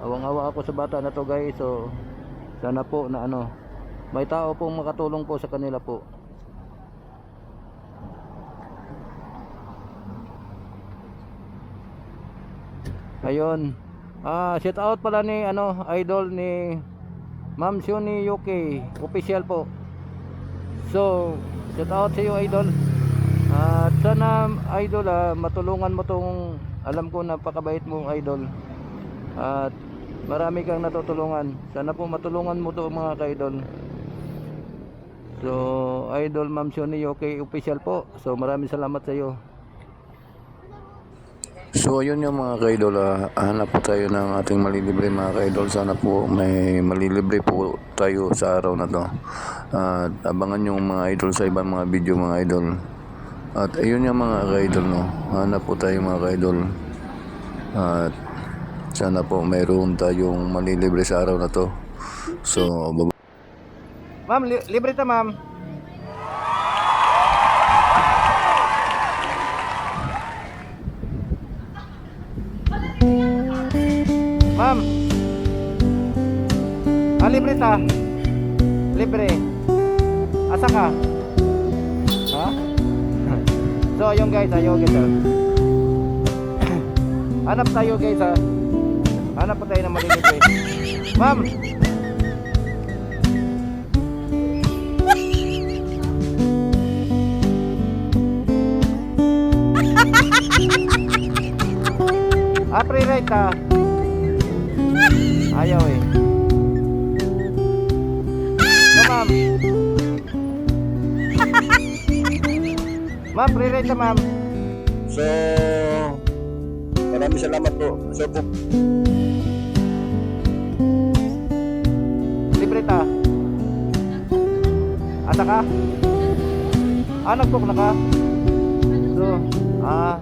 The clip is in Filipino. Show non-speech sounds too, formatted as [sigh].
awang-awa ako sa bata na to guys. So sana po na ano may tao pong makatulong po sa kanila po. Ayun. Ah, shout out pala ni ano, idol ni Ma'am Shuni UK, official po. So, shout out sa iyo idol. At sana idol ah, matulungan mo tong alam ko napakabait mo idol. At marami kang natutulungan. Sana po matulungan mo to mga ka-idol. So, idol Ma'am Shuni UK official po. So, maraming salamat sa iyo. So ayun yung mga kaidol, ah, hanap po tayo ng ating malilibre mga kaidol. Sana po may malilibre po tayo sa araw na to. At abangan yung mga idol sa ibang mga video mga idol. At ayun yung mga kaidol no. Hanap po tayo mga kaidol. At sana po mayroon tayong malilibre sa araw na to. So Ma'am, li- libre ta ma'am. Ma'am. Ah, libre ta. Libre. Asa ka? Ha? [laughs] So, ayun guys, ayaw guys. ah. [clears throat] Hanap tayo guys ha. Hanap pa tayo ng malilibre. Ma'am, [laughs] Ah, pre-ride ka. Ayaw eh. No, ma'am. ma'am, pre-ride ka, ma'am. So maraming salamat po. So po Libre ta. Asa ka? Ah, nag-book na ka? So, ah,